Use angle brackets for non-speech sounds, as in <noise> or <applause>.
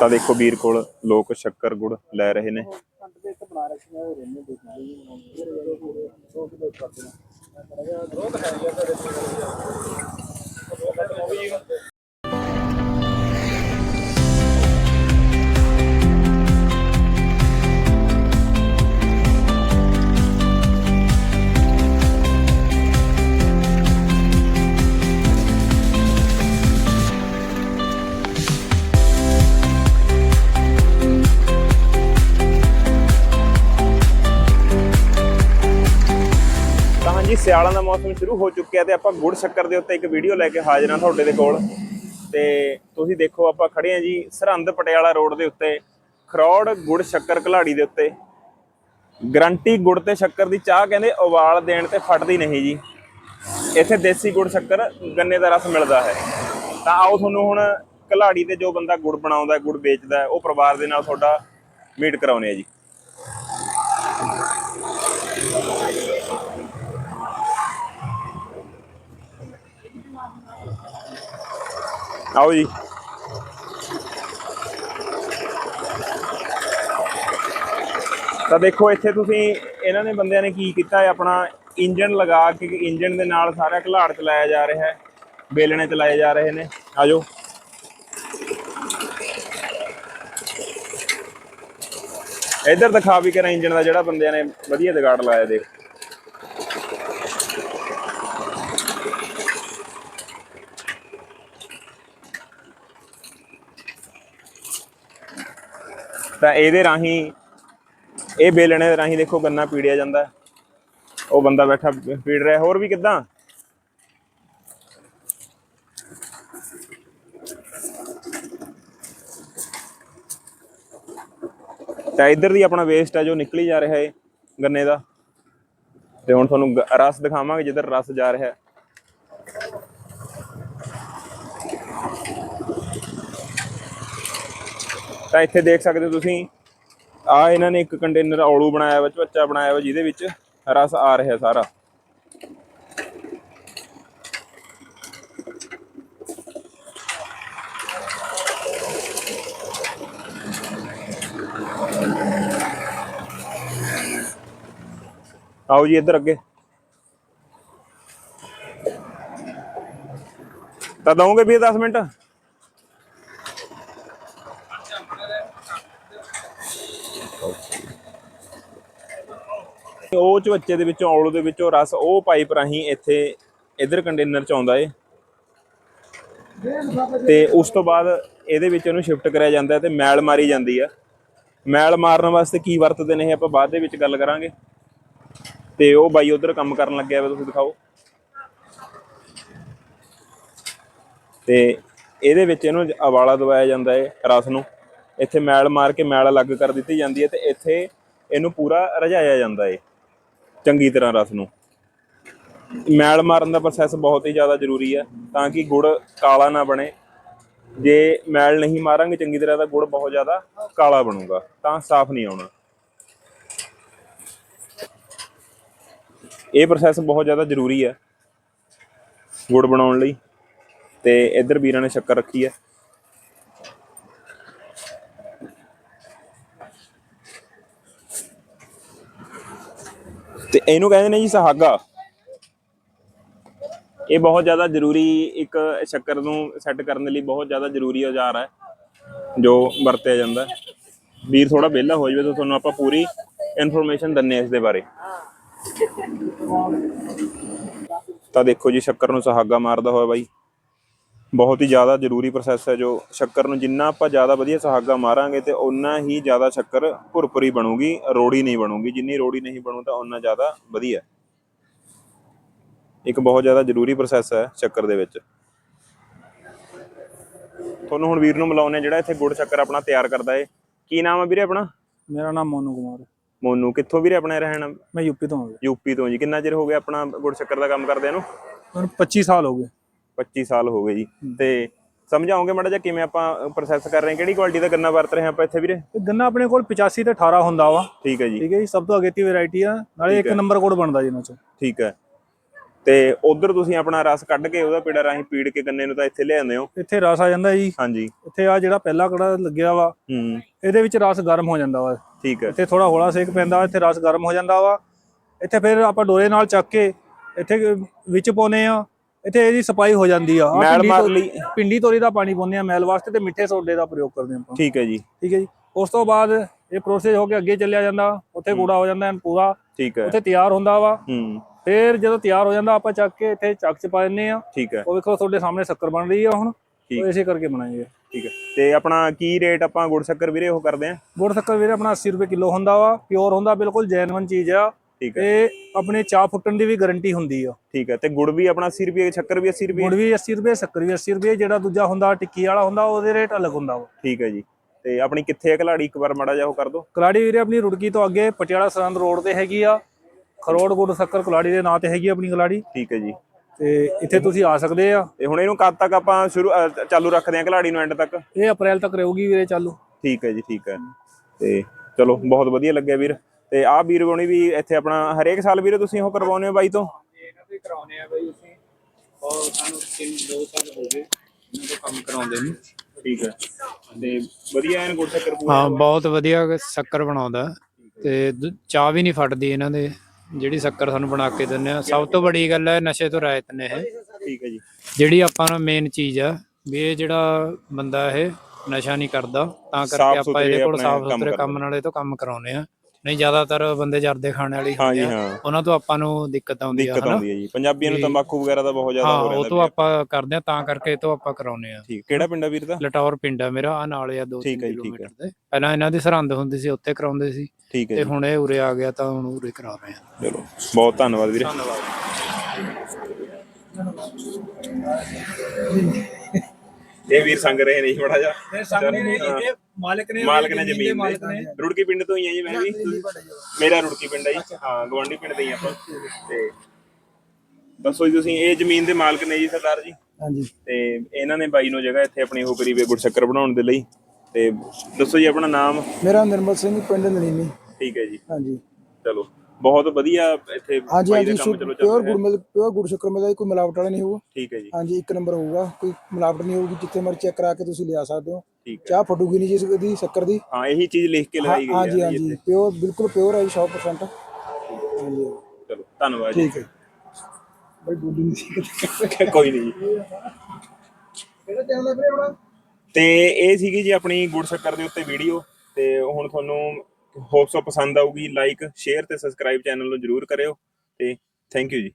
ਤਾਂ ਦੇਖੋ ਵੀਰ ਕੋਲ ਲੋਕ ਸ਼ੱਕਰ ਗੁੜ ਲੈ ਰਹੇ ਨੇ। ਸਿਆਲਾਂ ਦਾ ਮੌਸਮ ਸ਼ੁਰੂ ਹੋ ਚੁੱਕਿਆ ਤੇ ਆਪਾਂ ਗੁੜ ਸ਼ੱਕਰ ਦੇ ਉੱਤੇ ਇੱਕ ਵੀਡੀਓ ਲੈ ਕੇ ਹਾਜ਼ਰ ਹਾਂ ਤੁਹਾਡੇ ਦੇ ਕੋਲ। ਤੇ ਤੁਸੀਂ ਦੇਖੋ, ਆਪਾਂ ਖੜੇ ਹਾਂ ਜੀ ਸਰਹੰਦ ਪਟਿਆਲਾ ਰੋਡ ਦੇ ਉੱਤੇ, ਖਰੌੜ ਗੁੜ ਸ਼ੱਕਰ ਘਲਾੜੀ ਦੇ ਉੱਤੇ। ਗਰੰਟੀ ਗੁੜ ਤੇ ਸ਼ੱਕਰ ਦੀ ਚਾਹ ਕਹਿੰਦੇ ਉਬਾਲ ਦੇਣ ਤੇ ਫਟਦੀ ਨਹੀਂ ਜੀ। ਇੱਥੇ ਦੇਸੀ ਗੁੜ ਸ਼ੱਕਰ ਗੰਨੇ ਦਾ ਰਸ ਮਿਲਦਾ ਹੈ। ਤਾਂ ਆਓ ਤੁਹਾਨੂੰ ਹੁਣ ਘਲਾੜੀ ਤੇ ਜੋ ਬੰਦਾ ਗੁੜ ਬਣਾਉਂਦਾ, ਗੁੜ ਵੇਚਦਾ ਉਹ ਪਰਿਵਾਰ ਦੇ ਨਾਲ ਤੁਹਾਡਾ ਮੀਟ ਕਰਾਉਨੇ ਆ ਜੀ। ਆਓ ਜੀ। ਤਾਂ ਦੇਖੋ, ਇੱਥੇ ਤੁਸੀਂ ਇਹਨਾਂ ਨੇ ਬੰਦਿਆਂ ਨੇ ਕੀ ਕੀਤਾ ਹੈ? ਆਪਣਾ ਇੰਜਨ ਲਗਾ ਕੇ ਇੰਜਨ ਦੇ ਨਾਲ ਸਾਰਾ ਘਲਾੜ ਚਲਾਇਆ ਜਾ ਰਿਹਾ ਹੈ। ਬੇਲਣੇ ਚਲਾਏ ਜਾ ਰਹੇ ਨੇ। ਆਜੋ ਇੱਧਰ ਦਿਖਾ ਵੀ ਕਰਾਂ ਇੰਜਨ ਦਾ ਜਿਹੜਾ ਬੰਦਿਆਂ ਨੇ ਵਧੀਆ ਜਗਾੜ ਲਾਇਆ, ਦੇਖ। ਤਾਂ ਇਹਦੇ ਰਾਹੀਂ, ਇਹ ਬੇਲਣੇ ਦੇ ਰਾਹੀਂ ਦੇਖੋ ਗੰਨਾ ਪੀੜਿਆ ਜਾਂਦਾ। ਉਹ ਬੰਦਾ ਬੈਠਾ ਪੀੜ ਰਿਹਾ। ਹੋਰ ਵੀ ਕਿਦਾਂ? ਤਾਂ ਇੱਧਰ ਦੀ ਆਪਣਾ ਵੇਸਟ ਹੈ ਜੋ ਨਿਕਲੀ ਜਾ ਰਿਹਾ ਹੈ ਗੰਨੇ ਦਾ। ਤੇ ਹੁਣ ਤੁਹਾਨੂੰ ਗ- ਰਸ ਦਿਖਾਵਾਂਗੇ ਜਿੱਧਰ ਰਸ ਜਾ ਰਿਹਾ। ਹੈ ਤਾਂ ਇੱਥੇ ਦੇਖ ਸਕਦੇ ਹੋ ਤੁਸੀਂ। ਆ ਇਹਨਾਂ ਨੇ ਇੱਕ ਕੰਟੇਨਰ ਔਲੂ ਬਣਾਇਆ ਵਾ ਝਵੱਚਾ ਬਣਾਇਆ ਵਾ ਜਿਹਦੇ ਵਿੱਚ ਰਸ ਆ ਰਿਹਾ ਸਾਰਾ। ਆਓ ਜੀ ਇੱਧਰ ਅੱਗੇ। ਤਾਂ ਦਵੋਗੇ ਵੀ 10 ਮਿੰਟ? ਉਹ ਝਵੱਚੇ ਦੇ ਵਿੱਚੋਂ ਔਲੂ ਦੇ ਵਿੱਚੋਂ ਰਸ ਉਹ ਪਾਈਪ ਰਾਹੀਂ ਇੱਥੇ ਇਧਰ ਕੰਟੇਨਰ ਚ ਆਉਂਦਾ ਏ। ਤੇ ਉਸ ਤੋਂ ਬਾਅਦ ਇਹਦੇ ਵਿੱਚ ਇਹਨੂੰ ਸ਼ਿਫਟ ਕਰਿਆ ਜਾਂਦਾ ਹੈ ਤੇ ਮੈਲ ਮਾਰੀ ਜਾਂਦੀ ਆ। ਮੈਲ ਮਾਰਨ ਵਾਸਤੇ ਕੀ ਵਰਤਦੇ ਨੇ ਇਹ ਆਪਾਂ ਬਾਅਦ ਦੇ ਵਿੱਚ ਗੱਲ ਕਰਾਂਗੇ। ਤੇ ਉਹ ਬਾਈ ਉਧਰ ਕੰਮ ਕਰਨ ਲੱਗਿਆ ਵਾ, ਤੁਸੀਂ ਦਿਖਾਓ। ਤੇ ਇਹਦੇ ਵਿੱਚ ਇਹਨੂੰ ਅਵਾਲਾ ਦਵਾਇਆ ਜਾਂਦਾ ਹੈ ਰਸ ਨੂੰ। ਇੱਥੇ ਮੈਲ ਮਾਰ ਕੇ ਮੈਲ ਅਲੱਗ ਕਰ ਦਿੱਤੀ ਜਾਂਦੀ ਹੈ ਤੇ ਇੱਥੇ ਇਹਨੂੰ ਪੂਰਾ ਰਝਾਇਆ ਜਾਂਦਾ ਹੈ ਚੰਗੀ ਤਰ੍ਹਾਂ ਰਸ ਨੂੰ। ਮੈਲ ਮਾਰਨ ਦਾ ਪ੍ਰੋਸੈਸ ਬਹੁਤ ਹੀ ਜ਼ਿਆਦਾ ਜ਼ਰੂਰੀ ਹੈ ਤਾਂ ਕਿ ਗੁੜ ਕਾਲਾ ਨਾ ਬਣੇ। ਜੇ ਮੈਲ ਨਹੀਂ ਮਾਰਾਂਗੇ ਚੰਗੀ ਤਰ੍ਹਾਂ ਤਾਂ ਗੁੜ ਬਹੁਤ ਜ਼ਿਆਦਾ ਕਾਲਾ ਬਣੂਗਾ, ਤਾਂ ਸਾਫ਼ ਨਹੀਂ ਆਉਣਾ। ਇਹ ਪ੍ਰੋਸੈਸ ਬਹੁਤ ਜ਼ਿਆਦਾ ਜ਼ਰੂਰੀ ਹੈ ਗੁੜ ਬਣਾਉਣ ਲਈ ਤੇ ਇੱਧਰ ਵੀਰਾਂ ਨੇ ਸ਼ੱਕਰ ਰੱਖੀ ਹੈ। ਤੇ ਇਹਨੂੰ ਕਹਿੰਦੇ ਨੇ ਜੀ ਸੁਹਾਗਾ। ਇਹ ਬਹੁਤ ਜ਼ਿਆਦਾ ਜ਼ਰੂਰੀ ਇੱਕ ਸ਼ੱਕਰ ਨੂੰ ਸੈੱਟ ਕਰਨ ਲਈ ਬਹੁਤ ਜ਼ਿਆਦਾ ਜ਼ਰੂਰੀ ਔਜ਼ਾਰ ਹੈ, ਜੋ ਵਰਤਿਆ ਜਾਂਦਾ ਵੀਰ ਥੋੜਾ ਵਿਹਲਾ ਹੋ ਜਾਵੇ ਤਾਂ ਤੁਹਾਨੂੰ ਆਪਾਂ ਪੂਰੀ ਇਨਫੋਰਮੇਸ਼ਨ ਦਿੰਨੇ ਆ ਇਸ ਦੇ ਬਾਰੇ। ਤਾਂ ਦੇਖੋ ਜੀ, ਸ਼ੱਕਰ ਨੂੰ ਸੁਹਾਗਾ ਮਾਰਦਾ ਹੋਇਆ ਬਾਈ। ਬਹੁਤ ਹੀ ਜ਼ਿਆਦਾ ਜ਼ਰੂਰੀ ਪ੍ਰੋਸੈਸ ਹੈ ਜੋ ਸ਼ੱਕਰ ਨੂੰ ਜਿੰਨਾ ਆਪਾਂ ਜ਼ਿਆਦਾ ਵਧੀਆ ਸੁਹਾਗਾ ਮਾਰਾਂਗੇ ਤੇ ਉਨਾ ਹੀ ਜ਼ਿਆਦਾ ਸ਼ੱਕਰ ਭੁਰਭੁਰੀ ਬਣੂਗੀ ਰੋੜੀ ਨਹੀਂ ਬਣੂਗੀ। ਜਿੰਨੀ ਰੋੜੀ ਨਹੀਂ ਬਣੂ ਤਾਂ ਉਨਾ ਜ਼ਿਆਦਾ ਵਧੀਆ। ਇੱਕ ਬਹੁਤ ਜ਼ਿਆਦਾ ਜ਼ਰੂਰੀ ਪ੍ਰੋਸੈਸ ਹੈ ਸ਼ੱਕਰ ਦੇ ਵਿੱਚ। ਤੁਹਾਨੂੰ ਹੁਣ ਵੀਰ ਨੂੰ ਮਿਲਾਉਂਦੇ ਹਾਂ ਜਿਹੜਾ ਇੱਥੇ ਗੁੜ ਸ਼ੱਕਰ ਆਪਣਾ ਤਿਆਰ ਕਰਦਾ ਏ। ਕੀ ਨਾਮ ਹੈ ਵੀਰੇ ਆਪਣਾ? ਮੇਰਾ ਨਾਮ ਮੋਨੂ ਕੁਮਾਰ ਹੈ। ਮੋਨੂ ਕਿੱਥੋਂ ਵੀਰੇ ਆਪਣੇ ਰਹਿਣ? ਮੈਂ ਯੂਪੀ ਤੋਂ ਹਾਂ ਯੂਪੀ ਤੋਂ ਜੀ। ਕਿੰਨਾ ਚਿਰ ਹੋ ਗਿਆ ਆਪਣਾ ਗੁੜ ਸ਼ੱਕਰ ਦਾ ਕੰਮ ਕਰਦਿਆਂ ਨੂੰ? ਮੈਨੂੰ 25 ਸਾਲ ਹੋ ਗਏ। 25 ਸਾਲ ਹੋ ਗਏ ਜੀ। ਤੇ ਸਮਝਾਓਗੇ ਮਾੜਾ ਜਿਹਾ ਕਿਵੇਂ ਆਪਾਂ ਪ੍ਰੋਸੈਸ ਕਰ ਰਹੇ ਹਾਂ? ਕਿਹੜੀ ਕੁਆਲਿਟੀ ਦਾ ਗੰਨਾ ਵਰਤ ਰਹੇ ਹਾਂ ਆਪਾਂ ਇੱਥੇ ਵੀਰੇ? ਇਹ ਗੰਨਾ ਆਪਣੇ ਕੋਲ 85 ਤੇ 18 ਹੁੰਦਾ ਵਾ। ਠੀਕ ਹੈ ਜੀ। ਠੀਕ ਹੈ ਜੀ ਸਭ ਤੋਂ ਅਗੇਤੀ ਵੈਰਾਈਟੀ ਆ ਨਾਲੇ ਇੱਕ ਨੰਬਰ ਕੋਡ ਬਣਦਾ ਜੀ ਇਹਨਾਂ ਚੋਂ। ਠੀਕ ਹੈ। ਤੇ ਉਧਰ ਤੁਸੀਂ ਆਪਣਾ ਰਸ ਕੱਢ ਕੇ ਉਹਦਾ ਪੇੜਾ ਰਾਹੀਂ ਪੀੜ ਕੇ ਗੰਨੇ ਨੂੰ ਤਾਂ ਇੱਥੇ ਲਿਆਉਂਦੇ ਹੋ? ਇੱਥੇ ਰਸ ਆ ਜਾਂਦਾ ਜੀ। ਹਾਂਜੀ। ਇੱਥੇ ਆ ਜਿਹੜਾ ਪਹਿਲਾ ਕੜਾ ਲੱਗਿਆ ਵਾ ਹੂੰ। ਇਹਦੇ ਵਿੱਚ ਰਸ ਗਰਮ ਹੋ ਜਾਂਦਾ ਵਾ। ਠੀਕ ਹੈ। ਇੱਥੇ ਥੋੜਾ ਹੌਲਾ ਸੇਕ ਪੈਂਦਾ ਇੱਥੇ ਰਸ ਗਰਮ ਹੋ ਜਾਂਦਾ ਵਾ। ਇੱਥੇ ਫਿਰ ਆਪਾਂ ਡੋਰੇ ਨਾਲ ਚੱਕ ਕੇ ਇੱਥੇ ਵਿੱਚ ਪਾਉਨੇ ਆ ਇੱਥੇ ਇਹਦੀ ਸਫ਼ਾਈ ਹੋ ਜਾਂਦੀ ਆ। ਆਹ ਮੈਲ ਪਿੰਡੀ ਮਾਰ ਤੋ- ਲਈ ਪਿੰਡੀ ਤੋਰੀ ਦਾ ਪਾਣੀ ਪਾਉਂਦੇ ਆ ਮੈਲ ਵਾਸਤੇ ਤੇ ਮਿੱਠੇ ਸੋਡੇ ਦਾ ਪ੍ਰਯੋਗ ਕਰਦੇ ਆ ਆਪਾਂ। ਠੀਕ ਹੈ ਜੀ। ਠੀਕ ਹੈ ਜੀ। ਉਸ ਤੋਂ ਬਾਅਦ ਇਹ ਪ੍ਰੋਸੈਸ ਹੋ ਕੇ ਅੱਗੇ ਚੱਲਿਆ ਜਾਂਦਾ। ਉੱਥੇ ਕੂੜਾ ਹੋ ਜਾਂਦਾ ਐਨ ਪੂਰਾ। ਠੀਕ ਹੈ। ਉੱਥੇ ਤਿਆਰ ਹੁੰਦਾ ਵਾ। ਹੂੰ। ਫਿਰ ਜਦੋਂ ਤਿਆਰ ਹੋ ਜਾਂਦਾ ਆਪਾਂ ਚੱਕ ਕੇ ਇੱਥੇ ਚੱਕ ਚ ਪਾ ਦਿੰਨੇ ਆ। ਠੀਕ ਹੈ। ਉਹ ਵੇਖੋ ਤੁਹਾਡੇ ਸਾਹਮਣੇ ਸ਼ੱਕਰ ਬਣ ਰਹੀ ਆ ਹੁਣ। ਠੀਕ। ਉਹ ਇਸੇ ਕਰਕੇ ਬਣਾਈ ਹੈ ਠੀਕ ਹੈ। ਤੇ ਆਪਣਾ ਕੀ ਰੇਟ ਆਪਾਂ ਗੁੜ ਸ਼ੱਕਰ ਵੀਰੇ ਉਹ ਕਰਦੇ ਆ? ਗੁੜ ਸ਼ੱਕਰ ਵੀਰੇ ਆਪਣਾ 80 ਰੁਪਏ ਕਿਲੋ ਹੁੰਦਾ ਵਾ। ਪਿਓਰ ਹੁੰਦਾ ਬਿਲਕੁਲ ਜੈਨੂਇਨ ਚੀਜ਼ ਆ। ਠੀਕ ਹੈ। ਤੇ ਆਪਣੇ ਚਾਹ ਫੁੱਟਣ ਦੀ ਵੀ ਗਾਰੰਟੀ ਹੁੰਦੀ ਆ। ਠੀਕ ਹੈ ਤੇ ਗੁੜ ਵੀ ਆਪਣਾ 80 ਰੁਪਏ ਸ਼ੱਕਰ ਵੀ 80 ਰੁਪਏ? ਗੁੜ ਵੀ 80 ਰੁਪਏ ਸ਼ੱਕਰ ਵੀ 80 ਰੁਪਏ ਜਿਹੜਾ ਦੂਜਾ ਹੁੰਦਾ ਟਿੱਕੀ ਵਾਲਾ ਹੁੰਦਾ ਉਹਦੇ ਰੇਟ ਅਲੱਗ ਹੁੰਦਾ ਵਾ। ਠੀਕ ਹੈ ਜੀ। ਤੇ ਆਪਣੀ ਕਿੱਥੇ ਹੈ ਕਲਾੜੀ ਇੱਕ ਵਾਰ ਮਾੜਾ ਉਹ ਕਰ ਦਿਓ। ਕਲਾੜੀ ਵੀਰੇ ਆਪਣੀ ਰੁੜਕੀ ਤੋਂ ਅੱਗੇ ਪਟਿਆਲਾ ਸਰੰਦ ਰੋਡ ਤੇ ਹੈਗੀ ਆ। ਖਰੋੜ ਗੁੜ ਸ਼ੱਕਰ ਕਲਾੜੀ ਦੇ ਨਾਂ ਤੇ ਹੈਗੀ ਆਪਣੀ ਕਲਾੜੀ ਠੀਕ ਹੈ ਜੀ। ਤੇ ਇੱਥੇ ਤੁਸੀਂ ਆ ਸਕਦੇ ਆ। ਤੇ ਹੁਣ ਇਹਨੂੰ ਕਦ ਤੱਕ ਆਪਾਂ ਸ਼ੁਰੂ ਅ, ਚਾਲੂ ਰੱਖਦੇ ਆ ਕਲਾੜੀ ਨੂੰ ਐਂਡ ਤੱਕ? ਇਹ ਅਪ੍ਰੈਲ ਤੱਕ ਰਹੂਗੀ ਵੀਰੇ ਚਾਲੂ। ਠੀਕ ਹੈ ਜੀ ਠੀਕ ਹੈ। ਤੇ ਚਲੋ ਬਹੁਤ ਵਧੀਆ ਲੱਗਿਆ ਵੀਰ। ਤੇ ਆਹ ਵੀਰ ਗੋਣੀ ਵੀ ਇੱਥੇ ਆਪਣਾ ਹਰੇਕ ਸਾਲ ਵੀਰੇ ਤੁਸੀਂ ਉਹ ਕਰਵਾਉਂਦੇ ਹੋ ਬਾਈ ਤੋਂ? ਇਹਨਾਂ ਦੇ ਕਰਾਉਨੇ ਆ ਬਈ ਅਸੀਂ। ਔਰ ਸਾਨੂੰ 3 2 ਸਾਲ ਹੋ ਗਏ ਇਹਨਾਂ ਤੋਂ ਕੰਮ ਕਰਾਉਂਦੇ ਨੂੰ। ਠੀਕ ਹੈ। ਤੇ ਵਧੀਆ ਐਨ ਗੁੜ ਸ਼ੱਕਰ ਪੂਰਾ ਹਾਂ ਬਹੁਤ ਵਧੀਆ ਸ਼ੱਕਰ ਬਣਾਉਂਦਾ। ਤੇ ਚਾਹ ਵੀ ਨਹੀਂ ਫਟਦੀ ਇਹਨਾਂ ਦੇ। ਜਿਹੜੀ ਸ਼ੱਕਰ ਸਾਨੂੰ ਬਣਾ ਕੇ ਦਿੰਦੇ ਆ। ਸਭ ਤੋਂ ਵੱਡੀ ਗੱਲ ਹੈ ਨਸ਼ੇ ਤੋਂ ਰਾਇਤ ਨੇ ਇਹ। ਠੀਕ ਹੈ ਜੀ। ਜਿਹੜੀ ਆਪਾਂ ਨੂੰ ਮੇਨ ਚੀਜ਼ ਆ ਵੀ ਇਹ ਜਿਹੜਾ ਬੰਦਾ ਇਹ ਨਸ਼ਾ ਨਹੀਂ ਕਰਦਾ ਤਾਂ ਕਰਕੇ ਆਪਾਂ ਇਹਦੇ ਕੋਲ ਸਾਫ਼ ਸੁਥਰੇ। ਕੰਮ ਨਾਲੇ ਤੋਂ ਕੰਮ ਕਰਾਉਨੇ ਆ। ਨਹੀਂ ਜ਼ਿਆਦਾਤਰ ਬੰਦੇ ਜਰਦੇ ਖਾਣ ਵਾਲੇ ਹੀ ਹਾਂਜੀ ਆ। ਉਹਨਾਂ ਤੋਂ ਆਪਾਂ ਨੂੰ ਦਿੱਕਤ ਆਉਂਦੀ ਆ ਦਿੱਕਤ ਹਨਾ? ਆਉਂਦੀ ਹੈ ਜੀ। ਪੰਜਾਬੀਆਂ ਨੂੰ ਤੰਬਾਕੂ ਵਗੈਰਾ ਦਾ ਬਹੁਤ ਜ਼ਿਆਦਾ ਹਾਂ ਹੋ ਉਹ ਰਿਹਾ ਤੋਂ ਆਪਾਂ ਕਰਦੇ ਆ ਤਾਂ ਕਰਕੇ ਇਹ ਤੋਂ ਆਪਾਂ ਕਰਾਉਨੇ ਆ। ਠੀਕ ਕਿਹੜਾ ਪਿੰਡ ਆ ਵੀਰ ਦਾ? ਲਟੌਰ ਪਿੰਡ ਆ ਮੇਰਾ ਆ ਨਾਲ ਆ 2 ਠੀਕ ਹੈ ਜੀ, ਠੀਕ ਕਿਲੋਮੀਟਰ ਦੇ। ਪਹਿਲਾਂ ਇਹਨਾਂ ਦੀ ਸਰਹੰਦ ਹੁੰਦੀ ਸੀ ਉੱਥੇ ਕਰਾਉਂਦੇ ਸੀ। ਠੀਕ ਹੈ ਤੇ ਜੀ। ਹੁਣ ਇਹ ਉਰੇ ਆ ਗਿਆ ਤਾਂ ਹੁਣ ਉਰੇ ਕਰਾ ਰਹੇ ਆ। ਚਲੋ ਬਹੁਤ ਧੰਨਵਾਦ ਵੀਰੇ। ਇਹ ਵੀਰ ਸੰਗ ਰਹੇ ਨੇ ਜੀ ਜਾ ਮਾਲਕ ਨੇ ਮਾਲਕ ਨੇ ਜ਼ਮੀਨ ਦੇ ਰੁੜਕੀ ਪਿੰਡ ਤੋਂ ਹੀ ਆ ਜੀ ਮੈਂ ਵੀ। ਮੇਰਾ ਰੁੜਕੀ ਪਿੰਡ ਆ ਜੀ। ਹਾਂ ਗਵਾਂਢੀ ਪਿੰਡ ਦੇ ਹੀ ਆਪਾਂ। ਤੇ ਦੱਸੋ ਜੀ ਤੁਸੀਂ ਇਹ ਜ਼ਮੀਨ ਦੇ ਮਾਲਕ ਨੇ ਜੀ ਸਰਦਾਰ ਜੀ। ਹਾਂਜੀ। ਤੇ ਇਹਨਾਂ ਨੇ ਬਾਈ ਨੂੰ ਜਗ੍ਹਾ ਇੱਥੇ ਆਪਣੀ ਉਹ ਕਰੀ ਵੇ ਗੁੜ ਸ਼ੱਕਰ ਬਣਾਉਣ ਦੇ ਲਈ। ਤੇ ਦੱਸੋ ਜੀ ਆਪਣਾ ਨਾਮ। ਮੇਰਾ ਨਿਰਮਲ ਸਿੰਘ ਪਿੰਡ ਨਲੀਨੀ ਠੀਕ ਹੈ ਜੀ। ਹਾਂਜੀ। ਚਲੋ। ਬਹੁਤ ਵਧੀਆ ਇੱਥੇ ਹਾਂਜੀ ਬਾਈ ਦਾ ਹਾਂਜੀ ਕੰਮ ਚਲੋ ਚੱਲ ਪਿਓਰ ਰਿਹਾ। ਗੁੜ ਮਿਲ ਪਿਓਰ ਗੁੜ ਸ਼ੱਕਰ ਮਿਲਦਾ ਜੀ, ਕੋਈ ਮਿਲਾਵਟ ਵਾਲਾ ਨਹੀਂ ਹੋਊਗਾ। ਠੀਕ ਹੈ ਜੀ। ਹਾਂਜੀ ਇੱਕ ਨੰਬਰ ਹੋਊਗਾ ਕੋਈ ਮਿਲਾਵਟ ਨਹੀਂ ਹੋਊਗੀ ਜਿੱਥੇ ਮਰਜ਼ੀ ਚੈੱਕ ਕਰਾ ਕੇ ਤੁਸੀਂ ਲਿਆ ਸਕਦੇ ਹੋ। ਠੀਕ ਹੈ। ਚਾਹ ਫਟੂਗੀ ਨਹੀਂ ਜਿਸ ਦੀ ਸ਼ੱਕਰ ਦੀ। ਹਾਂ ਇਹੀ ਚੀਜ਼ ਲਿਖ ਕੇ ਲਗਾਈ ਗਈ ਹੈ ਹਾਂਜੀ ਜੀ ਹਾਂਜੀ ਪਿਓਰ ਬਿਲਕੁਲ ਪਿਓਰ ਹੈ ਜੀ 100% ਹਾਂਜੀ। ਇੱਥੇ। ਚਲੋ ਧੰਨਵਾਦ ਜੀ। ਠੀਕ ਹੈ। ਬਈ ਬੋਲੀ ਨਹੀਂ ਸੀ <laughs> ਕੋਈ ਨਹੀਂ। ਜੀ ਕਿਹੜਾ ਟਾਈਮ ਲੱਗ ਰਿਹਾ ਹੁਣ ਤੇ ਇਹ ਸੀਗੀ ਜੀ ਆਪਣੀ ਗੁੜ ਸ਼ੱਕਰ ਦੇ ਉੱਤੇ ਵੀਡੀਓ ਤੇ ਹੁਣ ਤੁਹਾਨੂੰ ਹੋਪਸ ਪਸੰਦ ਆਊਗੀ ਲਾਈਕ ਸ਼ੇਅਰ ਤੇ ਸਬਸਕ੍ਰਾਈਬ ਚੈਨਲ ਨੂੰ ਜਰੂਰ ਕਰਿਓ ਤੇ ਥੈਂਕ ਯੂ ਜੀ।